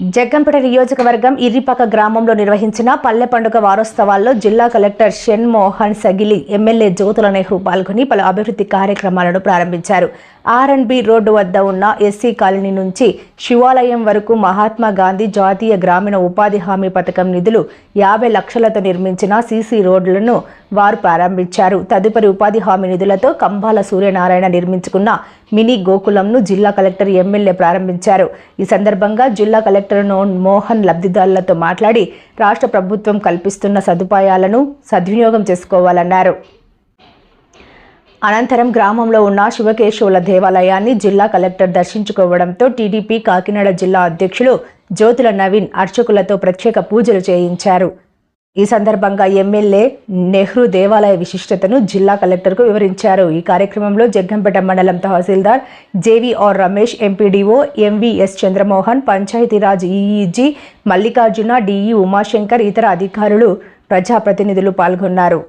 జగ్గంపేట నియోజకవర్గం ఇర్రిపాక గ్రామంలో నిర్వహించిన పల్లె పండుగ వారోత్సవాల్లో జిల్లా కలెక్టర్ షెన్ మోహన్ సగిలి ఎమ్మెల్యే జ్యోతుల నెహ్రూ పాల్గొని పలు అభివృద్ధి కార్యక్రమాలను ప్రారంభించారు. ఆర్ అండ్ బి రోడ్డు వద్ద ఉన్న ఎస్సీ కాలనీ నుంచి శివాలయం వరకు మహాత్మా గాంధీ జాతీయ గ్రామీణ ఉపాధి హామీ పథకం నిధులు యాభై లక్షలతో నిర్మించిన సీసీ రోడ్లను వారు ప్రారంభించారు. తదుపరి ఉపాధి హామీ నిధులతో కంబాల సూర్యనారాయణ నిర్మించుకున్న మినీ గోకులంను జిల్లా కలెక్టర్ ఎమ్మెల్యే ప్రారంభించారు. ఈ సందర్భంగా జిల్లా కలెక్టర్ మోహన్ లబ్ధిదారులతో మాట్లాడి రాష్ట్ర ప్రభుత్వం కల్పిస్తున్న సదుపాయాలను సద్వినియోగం చేసుకోవాలన్నారు. అనంతరం గ్రామంలో ఉన్న శివకేశవుల దేవాలయాన్ని జిల్లా కలెక్టర్ దర్శించుకోవడంతో టీడీపీ కాకినాడ జిల్లా అధ్యక్షులు జ్యోతుల నవీన్ అర్చకులతో ప్రత్యేక పూజలు చేయించారు. ఈ సందర్భంగా ఎమ్మెల్యే నెహ్రూ దేవాలయ విశిష్టతను జిల్లా కలెక్టర్కు వివరించారు. ఈ కార్యక్రమంలో జగ్గంపేట మండలం తహసీల్దార్ JVR Ramesh MPDO MVS Chandramohan Panchayati Raj EE G Mallikarjuna DE Umashankar ఇతర అధికారులు ప్రజాప్రతినిధులు పాల్గొన్నారు.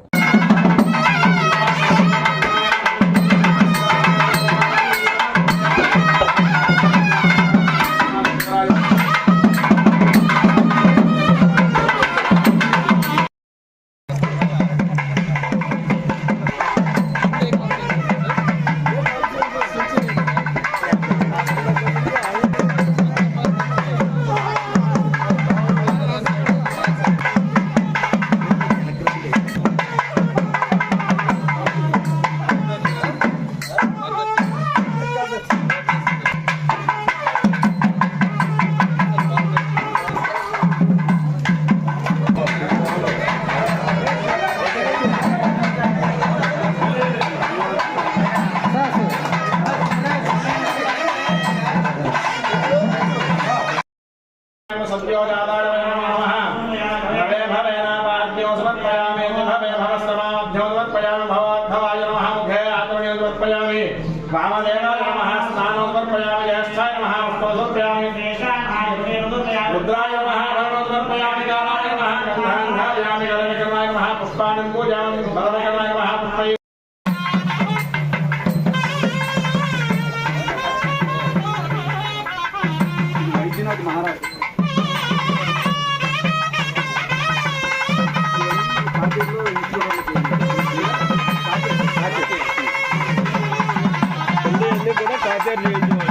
समर्पयामि वामदेवाय नमः स्नानोदर्पयामि ज्येष्ठाय नमः पुष्पोदर्पयामि रुद्राय नमः धर्मोदर्पयामि कालाय नमः गन्धान्धायामि गलनकरणाय नमः पुष्पाणि पूजयामि भरणकरणाय नमः पुष्पै। महाराज। करने के ना चार्जर ले जो